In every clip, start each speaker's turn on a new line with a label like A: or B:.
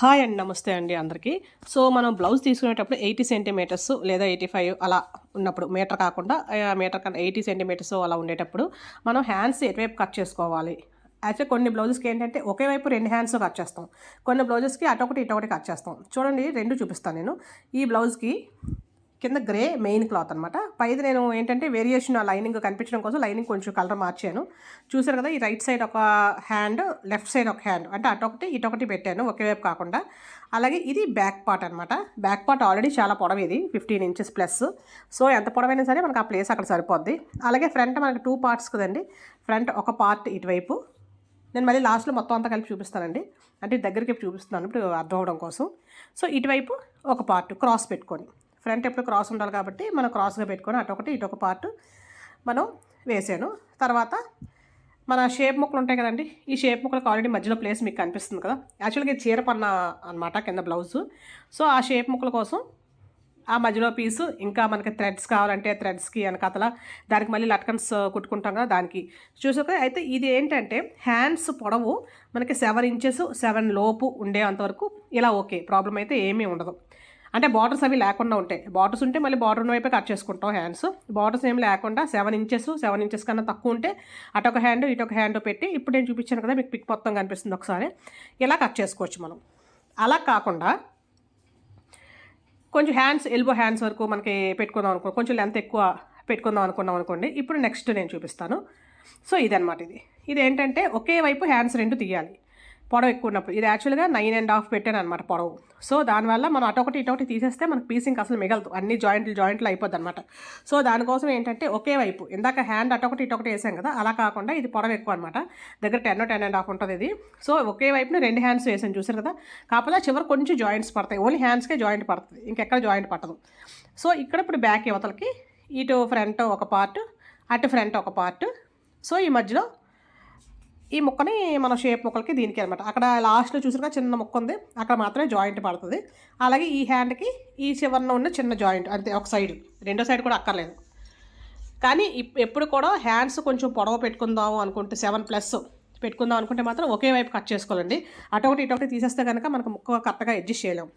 A: Hi అండి నమస్తే అండి అందరికీ. సో మనం బ్లౌజ్ తీసుకునేటప్పుడు ఎయిటీ సెంటీమీటర్స్ లేదా ఎయిటీ ఫైవ్ అలా ఉన్నప్పుడు మీటర్ కాకుండా మీటర్ కన్నా ఎయిటీ సెంటీమీటర్స్ అలా ఉండేటప్పుడు మనం హ్యాండ్స్ ఎటువైపు కట్ చేసుకోవాలి? యాక్చువల్ కొన్ని బ్లౌజెస్కి ఏంటంటే ఒకే వైపు రెండు హ్యాండ్స్ కట్ చేస్తాం. కొన్ని బ్లౌజెస్కి అటొకటి ఇటొకటి కట్ చేస్తాం. చూడండి రెండు చూపిస్తాను నేను. ఈ బ్లౌజ్కి కింద గ్రే మెయిన్ క్లాత్ అనమాట పైది నేను ఏంటంటే వేరియేషన్ ఆ లైనింగ్ కనిపించడం కోసం లైనింగ్ కొంచెం కలర్ మార్చాను. చూసారు కదా ఈ రైట్ సైడ్ ఒక హ్యాండ్ లెఫ్ట్ సైడ్ ఒక హ్యాండ్. అంటే అటొకటి ఇటొకటి పెట్టాను ఒకే వైపు కాకుండా. అలాగే ఇది బ్యాక్ పార్ట్ అనమాట బ్యాక్ పార్ట్ ఆల్రెడీ చాలా పొడవు ఇది ఫిఫ్టీన్ ఇంచెస్ ప్లస్. సో ఎంత పొడవైనా సరే మనకు ఆ ప్లేస్ అక్కడ సరిపోద్ది. అలాగే ఫ్రంట్ మనకు టూ పార్ట్స్ కదండి ఫ్రంట్ ఒక పార్ట్ ఇటువైపు. నేను మళ్ళీ లాస్ట్లో మొత్తం అంతా కలిపి చూపిస్తానండి. అంటే దగ్గరికి చూపిస్తున్నాను ఇప్పుడు అర్థం అవడం కోసం. సో ఇటువైపు ఒక పార్ట్ క్రాస్ పెట్టుకొని. ఫ్రంట్ ఎప్పుడు క్రాస్ ఉండాలి కాబట్టి మనం క్రాస్గా పెట్టుకొని అటొకటి ఇటొక పార్ట్ మనం వేసాను. తర్వాత మన షేప్ ముక్కలు ఉంటాయి కదండి ఈ షేప్ ముక్కలకు ఆల్రెడీ మధ్యలో ప్లేస్ మీకు కనిపిస్తుంది కదా. యాక్చువల్గా ఇది చీర పన్న అనమాట కింద బ్లౌజు. సో ఆ షేప్ ముక్కల కోసం ఆ మధ్యలో పీసు ఇంకా మనకి థ్రెడ్స్ కావాలంటే థ్రెడ్స్కి వెనకాతల దానికి మళ్ళీ లట్కన్స్ కుట్టుకుంటాం కదా దానికి. చూసాక అయితే ఇది ఏంటంటే హ్యాండ్స్ పొడవు మనకి సెవెన్ ఇంచెస్ సెవెన్ లోపు ఉండే అంతవరకు ఇలా ఓకే ప్రాబ్లం అయితే ఏమీ ఉండదు. అంటే బార్డర్స్ అవి లేకుండా ఉంటాయి. బార్డర్స్ ఉంటే మళ్ళీ బార్డర్ ఉన్న వైపే కట్ చేసుకుంటాం హ్యాండ్స్. బార్డర్స్ ఏం లేకుండా సెవెన్ ఇంచెస్ సెవెన్ ఇంచెస్ కన్నా తక్కువ ఉంటే అటొక హ్యాండ్ ఇటొక హ్యాండ్ పెట్టి ఇప్పుడు నేను చూపించాను కదా మీకు పిక్ మొత్తం కనిపిస్తుంది ఒకసారి. ఇలా కట్ చేసుకోవచ్చు మనం. అలా కాకుండా కొంచెం హ్యాండ్స్ ఎల్బో హ్యాండ్స్ వరకు మనకి పెట్టుకుందాం అనుకో కొంచెం లెంత్ ఎక్కువ పెట్టుకుందాం అనుకున్నాం అనుకోండి. ఇప్పుడు నెక్స్ట్ నేను చూపిస్తాను. సో ఇదనమాట ఇది. ఇది ఏంటంటే ఒకే వైపు హ్యాండ్స్ రెండు తీయాలి. పొడవు ఎక్కువ ఉన్నప్పుడు. ఇది యాక్చువల్గా నైన్ అండ్ హాఫ్ పెట్టాను అనమాట పొడవు. సో దానివల్ల మనం అటొకటి ఇటొకటి తీసేస్తే మనకు పీసింగ్ అసలు మిగలదు. అన్ని జాయింట్లు జాయింట్లు అయిపోద్ది అనమాట సో దానికోసం ఏంటంటే ఒకే వైపు ఇందాక హ్యాండ్ అటొకటి ఇటొకటి వేసాం కదా అలా కాకుండా ఇది పొడవు ఎక్కువ అనమాట దగ్గర టెన్ టెన్ అండ్ హాఫ్ ఉంటుంది ఇది. సో ఒకే వైపున రెండు హ్యాండ్స్ వేసాను చూసారు కదా? కాకపోతే చివరి కొంచెం జాయింట్స్ పడతాయి. ఓన్లీ హ్యాండ్స్కే జాయింట్ పడుతుంది. ఇంకెక్కడ జాయింట్ పట్టదు. సో ఇక్కడ ఇప్పుడు బ్యాక్ యువతలకి ఇటు ఫ్రంట్ ఒక పార్ట్ అటు ఫ్రంట్ ఒక పార్ట్ సో ఈ మధ్యలో ఈ ముక్కని మన షేప్ ముక్కలకి దీనికి అనమాట అక్కడ లాస్ట్లో చూసినా చిన్న ముక్క ఉంది. అక్కడ మాత్రమే జాయింట్ పడుతుంది. అలాగే ఈ హ్యాండ్కి ఈ చివరన ఉన్న చిన్న జాయింట్ అంతే ఒక సైడ్ రెండో సైడ్ కూడా అక్కర్లేదు. కానీ ఇప్- ఎప్పుడు కూడా హ్యాండ్స్ కొంచెం పొడవ పెట్టుకుందాము అనుకుంటే సెవెన్ ప్లస్ పెట్టుకుందాం అనుకుంటే మాత్రం ఒకే వైపు కట్ చేసుకోవాలండి. అటొకటి ఇటొకటి తీసేస్తే కనుక మనకు ముక్క కరెక్ట్గా అడ్జస్ట్ చేయలేము.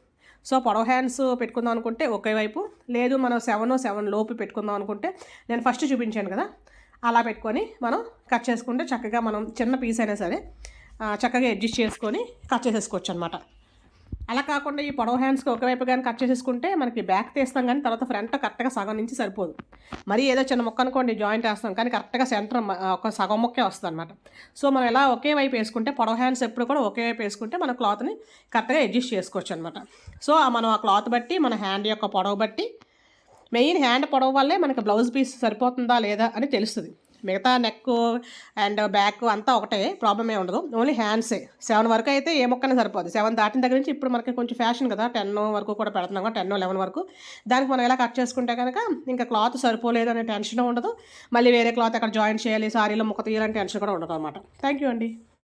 A: సో పొడవ హ్యాండ్స్ పెట్టుకుందాం అనుకుంటే ఒకే వైపు. లేదు మనం సెవెన్ సెవెన్ లోపు పెట్టుకుందాం అనుకుంటే నేను ఫస్ట్ చూపించాను కదా. అలా పెట్టుకొని మనం కట్ చేసుకుంటే చక్కగా మనం చిన్న పీస్ అయినా సరే చక్కగా అడ్జస్ట్ చేసుకొని కట్ చేసేసుకోవచ్చు అనమాట అలా కాకుండా ఈ పొడవ హ్యాండ్స్కి ఒకవైపు కానీ కట్ చేసేసుకుంటే మనకి బ్యాక్ తీస్తాం కానీ తర్వాత ఫ్రంట్ కరెక్ట్గా సగం నుంచి సరిపోదు. మరి ఏదో చిన్న మొక్క అనుకోండి జాయింట్ వేస్తాం కానీ కరెక్ట్గా సెంటర్ ఒక సగం మొక్కే వస్తుంది అనమాట సో మనం ఎలా ఒకే వైపు వేసుకుంటే పొడవ హ్యాండ్స్ ఎప్పుడు కూడా ఒకే వైపు వేసుకుంటే మన క్లాత్ని కరెక్ట్గా అడ్జస్ట్ చేసుకోవచ్చు అనమాట సో ఆ మనం ఆ క్లాత్ బట్టి మన హ్యాండ్ యొక్క పొడవు బట్టి మెయిన్ హ్యాండ్ పొడవు వల్లే మనకి బ్లౌజ్ పీస్ సరిపోతుందా లేదా అని తెలుస్తుంది. మిగతా నెక్ అండ్ బ్యాక్ అంతా ఒకటే ప్రాబ్లం ఏ ఉండదు. ఓన్లీ హ్యాండ్సే. సెవెన్ వరకు అయితే ఏ మొక్కనే సరిపోదు. సెవెన్ దాటిన దగ్గర నుంచి ఇప్పుడు మనకి కొంచెం ఫ్యాషన్ కదా టెన్ వరకు కూడా పెడుతున్నాం కదా టెన్ లెవెన్ వరకు. దానికి మనం ఎలా కట్ చేసుకుంటే కనుక ఇంకా క్లాత్ సరిపోలేదు అనే టెన్షన్ ఉండదు. మళ్ళీ వేరే క్లాత్ అక్కడ జాయిన్ చేయాలి సారీలో మొక్క తీయాలని టెన్షన్ కూడా ఉండదు అనమాట థ్యాంక్ యూ అండి.